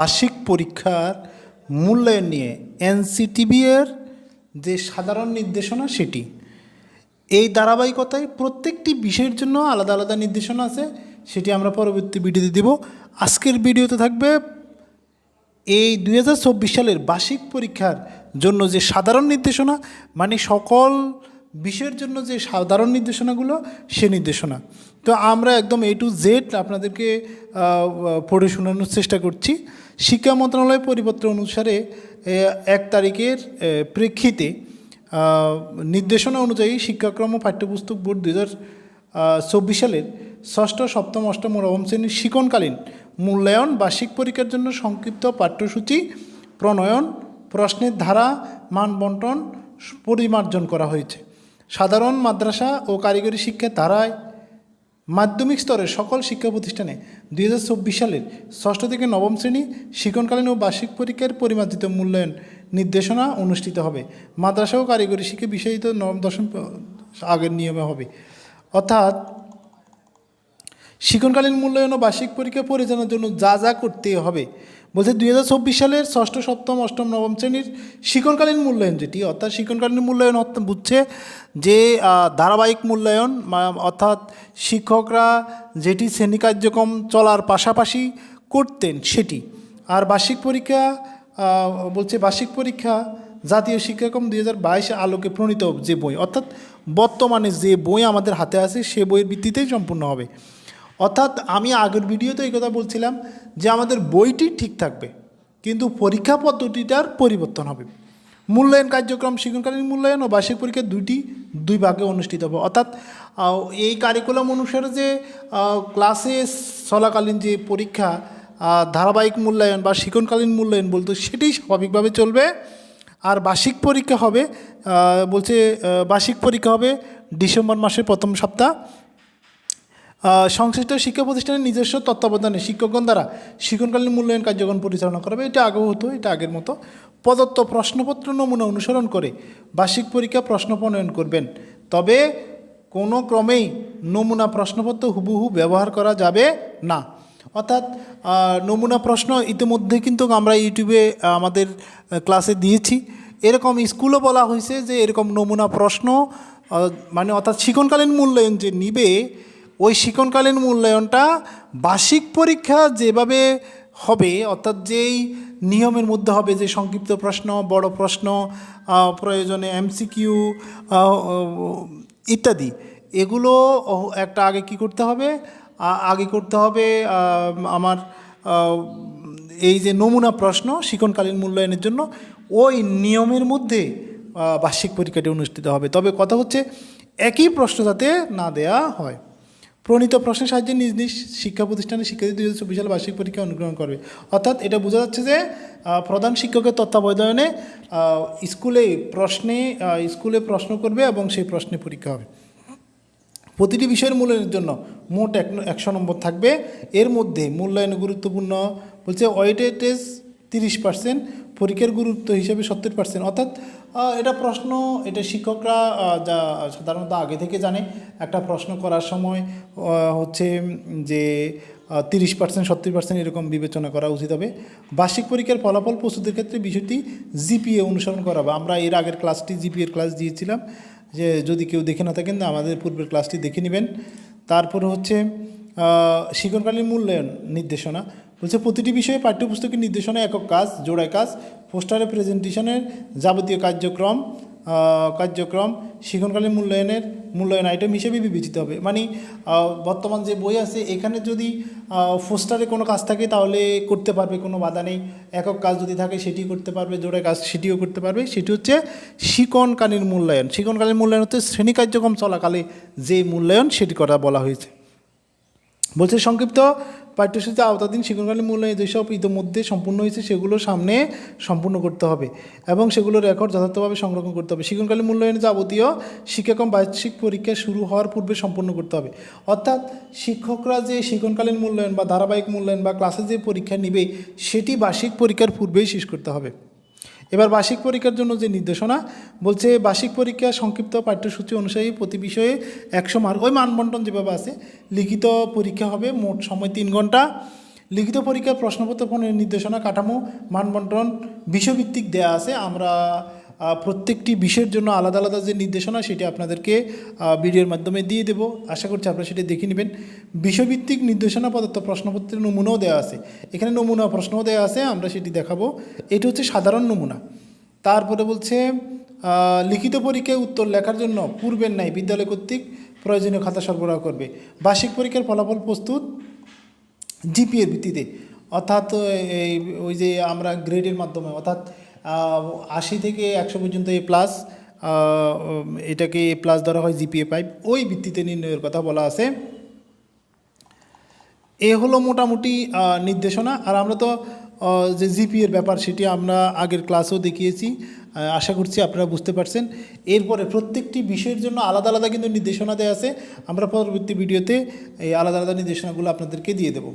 বার্ষিক পরীক্ষার মূল্যায়ন নিয়ে এনসিটিবি এর যে সাধারণ নির্দেশনা সেটি। এই ধারাবাহিকতায় প্রত্যেকটি বিষয়ের জন্য আলাদা আলাদা নির্দেশনা আছে, সেটি আমরা পরবর্তী ভিডিওতে দিব। আজকের ভিডিওতে থাকবে, এই দু হাজার চব্বিশ সালের বার্ষিক পরীক্ষার জন্য যে সাধারণ নির্দেশনা মানে সকল বিষয়ের জন্য যে সাধারণ নির্দেশনাগুলো, সে নির্দেশনা। তো আমরা একদম এ টু জেড আপনাদেরকে পড়ে শোনানোর চেষ্টা করছি। শিক্ষা মন্ত্রণালয় পরিপত্র অনুসারে এক তারিখের প্রেক্ষিতে নির্দেশনা অনুযায়ী শিক্ষাক্রম ও পাঠ্যপুস্তক বোর্ড দুই হাজার চব্বিশ সালের ষষ্ঠ, সপ্তম, অষ্টম ও নবম শ্রেণির শিক্ষণকালীন মূল্যায়ন, বার্ষিক পরীক্ষার জন্য সংক্ষিপ্ত পাঠ্যসূচি, প্রণয়ন, প্রশ্নের ধারা, মান বন্টন, পরিমার্জন করা হয়েছে। সাধারণ মাদ্রাসা ও কারিগরি শিক্ষার ধারায় মাধ্যমিক স্তরের সকল শিক্ষা প্রতিষ্ঠানে দুই চব্বিশ সালের ষষ্ঠ থেকে নবম শ্রেণি শিক্ষণকালীন ও বার্ষিক পরীক্ষার পরিমার্জিত মূল্যায়ন নির্দেশনা অনুষ্ঠিত হবে। মাদ্রাসা ও কারিগরি শিক্ষা বিষয়িত নবম, দশম আগের নিয়মে হবে। অর্থাৎ শিক্ষণকালীন মূল্যায়ন ও বার্ষিক পরীক্ষা পরিচালনার জন্য যা যা করতে হবে বলছে দুই হাজার চব্বিশ সালের ষষ্ঠ, সপ্তম, অষ্টম, নবম শ্রেণির শিক্ষণকালীন মূল্যায়ন যেটি, অর্থাৎ শিক্ষণকালীন মূল্যায়ন বুঝছে যে ধারাবাহিক মূল্যায়ন অর্থাৎ শিক্ষকরা যেটি শ্রেণি কার্যক্রম চলার পাশাপাশি করতেন সেটি। আর বার্ষিক পরীক্ষা বলছে বার্ষিক পরীক্ষা জাতীয় শিক্ষাক্রম দুই হাজার বাইশে আলোকে প্রণীত যে বই, অর্থাৎ বর্তমানে যে বই আমাদের হাতে আছে সে বইয়ের ভিত্তিতেই সম্পূর্ণ হবে। অর্থাৎ আমি আগের ভিডিওতে এই কথা বলছিলাম যে আমাদের বইটি ঠিক থাকবে, কিন্তু পরীক্ষা পদ্ধতিটার পরিবর্তন হবে। মূল্যায়ন কার্যক্রম শিক্ষণকালীন মূল্যায়ন ও বার্ষিক পরীক্ষা দুইটি, দুই ভাগে অনুষ্ঠিত হবে। অর্থাৎ এই কারিকুলাম অনুসারে যে ক্লাসে চলাকালীন যে পরীক্ষা ধারাবাহিক মূল্যায়ন বা শিক্ষণকালীন মূল্যায়ন বলতো সেটি স্বাভাবিকভাবে চলবে। আর বার্ষিক পরীক্ষা হবে বলছে বার্ষিক পরীক্ষা হবে ডিসেম্বর মাসের প্রথম সপ্তাহ। সংশ্লিষ্ট শিক্ষা প্রতিষ্ঠানের নিজস্ব তত্ত্বাবধানে শিক্ষকগণ দ্বারা শিক্ষণকালীন মূল্যায়ন কার্যক্রম পরিচালনা করা হবে এটা আগেও হতো, এটা আগের মতো। প্রদত্ত প্রশ্নপত্র নমুনা অনুসরণ করে বার্ষিক পরীক্ষা প্রশ্ন প্রণয়ন করবেন। তবে কোনো ক্রমেই নমুনা প্রশ্নপত্র হুবহু ব্যবহার করা যাবে না। অর্থাৎ নমুনা প্রশ্ন ইতিমধ্যে কিন্তু আমরা ইউটিউবে আমাদের ক্লাসে দিয়েছি। এরকম স্কুলও বলা হয়েছে যে এরকম নমুনা প্রশ্ন মানে অর্থাৎ শিক্ষণকালীন মূল্যায়ন যে নিবে ওই শিক্ষণকালীন মূল্যায়নটা বার্ষিক পরীক্ষা যেভাবে হবে, অর্থাৎ যেই নিয়মের মধ্যে হবে, যে সংক্ষিপ্ত প্রশ্ন, বড় প্রশ্ন প্রয়োজনে এমসিকিউ ইত্যাদি, এগুলো একটা আগে কি করতে হবে? আগে করতে হবে আমার এই যে নমুনা প্রশ্ন শিক্ষণকালীন মূল্যায়নের জন্য, ওই নিয়মের মধ্যে বার্ষিক পরীক্ষাটি অনুষ্ঠিত হবে। তবে কথা হচ্ছে, একই প্রশ্ন যাতে না দেয়া হয়। প্রণীত প্রশ্নের সাহায্যে নিজ নিজ শিক্ষা প্রতিষ্ঠানের শিক্ষার্থী দুই হাজার চব্বিশ সালে বার্ষিক পরীক্ষা অনুগ্রহণ করবে। অর্থাৎ এটা বোঝা যাচ্ছে যে প্রধান শিক্ষকের তত্ত্বাবধানে স্কুলে প্রশ্নে স্কুলে প্রশ্ন করবে এবং সেই প্রশ্নে পরীক্ষা হবে। প্রতিটি বিষয়ের মূল্যায়নের জন্য মোট এক, একশো নম্বর থাকবে। এর মধ্যে মূল্যায়ন গুরুত্বপূর্ণ, বলছে ওয়েটেজ তিরিশ পার্সেন্ট পরীক্ষার গুরুত্ব হিসেবে সত্তর পার্সেন্ট অর্থাৎ এটা প্রশ্ন, এটা শিক্ষকরা যা সাধারণত আগে থেকে জানে, একটা প্রশ্ন করার সময় হচ্ছে যে তিরিশ পার্সেন্ট সত্তর পার্সেন্ট এরকম বিবেচনা করা উচিত হবে। বার্ষিক পরীক্ষার ফলাফল প্রস্তুতির ক্ষেত্রে বিষয়টি জিপিএ অনুসরণ করা হবে। আমরা এর আগের ক্লাসটি জিপিএর ক্লাস দিয়েছিলাম, যে যদি কেউ দেখে না থাকেন, আমাদের পূর্বের ক্লাসটি দেখে নেবেন। তারপর হচ্ছে শিক্ষণকালীন মূল্যায়ন নির্দেশনা। বলছে, প্রতিটি বিষয়ে পাঠ্যপুস্তকের নির্দেশনা, একক কাজ, জোড়ায় কাজ, পোস্টারে প্রেজেন্টেশনের যাবতীয় কার্যক্রম কার্যক্রম শিক্ষণকালীন মূল্যায়নের, মূল্যায়ন আইটেম হিসেবে বিবেচিত হবে। মানে বর্তমান যে বই আছে, এখানে যদি পোস্টারে কোনো কাজ থাকে, তাহলে করতে পারবে, কোনো বাধা নেই। একক কাজ যদি থাকে সেটি করতে পারবে, জোড়ায় কাজ সেটিও করতে পারবে। সেটি হচ্ছে শিকনকালীন মূল্যায়ন। শিকনকালীন মূল্যায়ন হচ্ছে শ্রেণি কার্যক্রম চলাকালে যে মূল্যায়ন, সেটি করা বলা হয়েছে। বলছে, সংক্ষিপ্ত পাঠ্যসূচিতে আওতাধীন শিক্ষণকালীন মূল্যায়ন যেসব ইতিমধ্যে সম্পূর্ণ হয়েছে, সেগুলো সামনে সম্পূর্ণ করতে হবে এবং সেগুলোর রেকর্ড যথার্থভাবে সংরক্ষণ করতে হবে। শিক্ষণকালীন মূল্যায়নের যাবতীয় শিক্ষাক্রম বার্ষিক পরীক্ষা শুরু হওয়ার পূর্বে সম্পূর্ণ করতে হবে। অর্থাৎ শিক্ষকরা যে শিক্ষণকালীন মূল্যায়ন বা ধারাবাহিক মূল্যায়ন বা ক্লাসে যে পরীক্ষা নেবে, সেটি বার্ষিক পরীক্ষার পূর্বেই শেষ করতে হবে। এবার বার্ষিক পরীক্ষার জন্য যে নির্দেশনা বলছে, বার্ষিক পরীক্ষা সংক্ষিপ্ত পাঠ্যসূচি অনুযায়ী প্রতি বিষয়ে একশো মার্ক, ওই মানবন্টন যেভাবে আছে, লিখিত পরীক্ষা হবে মোট সময় তিন ঘণ্টা। লিখিত পরীক্ষার প্রশ্নপত্র নির্দেশনা, কাঠামো, মানবন্টন বিষয়ভিত্তিক দেয়া আছে। আমরা প্রত্যেকটি বিষয়ের জন্য আলাদা আলাদা যে নির্দেশনা, সেটি আপনাদেরকে ভিডিওর মাধ্যমে দিয়ে দেবো। আশা করছি আপনারা সেটি দেখে নেবেন। বিষয়ভিত্তিক নির্দেশনা পদার্থ প্রশ্নপত্রের নমুনাও দেওয়া আছে। এখানে নমুনা প্রশ্নও দেওয়া আছে, আমরা সেটি দেখাবো। এটি হচ্ছে সাধারণ নমুনা। তারপরে বলছে লিখিত পরীক্ষায় উত্তর লেখার জন্য পূর্বের ন্যায় বিদ্যালয় কর্তৃক প্রয়োজনীয় খাতা সরবরাহ করবে। বার্ষিক পরীক্ষার ফলাফল প্রস্তুত জিপিএর ভিত্তিতে। অর্থাৎ এই, ওই যে আমরা গ্রেডের মাধ্যমে, অর্থাৎ আশি থেকে একশো পর্যন্ত এ প্লাস এটাকে এ প্লাস ধরা হয় জিপিএ পাইপ ওই ভিত্তিতে নির্ণয়ের কথা বলা আছে। এ হলো মোটামুটি নির্দেশনা। আর আমরা তো যে জিপিএর ব্যাপার, সেটি আমরা আগের ক্লাসেও দেখিয়েছি। আশা করছি আপনারা বুঝতে পারছেন। এরপরে প্রত্যেকটি বিষয়ের জন্য আলাদা আলাদা কিন্তু নির্দেশনা দেওয়া আছে। আমরা পরবর্তী ভিডিওতে এই আলাদা আলাদা নির্দেশনাগুলো আপনাদেরকে দিয়ে দেবো।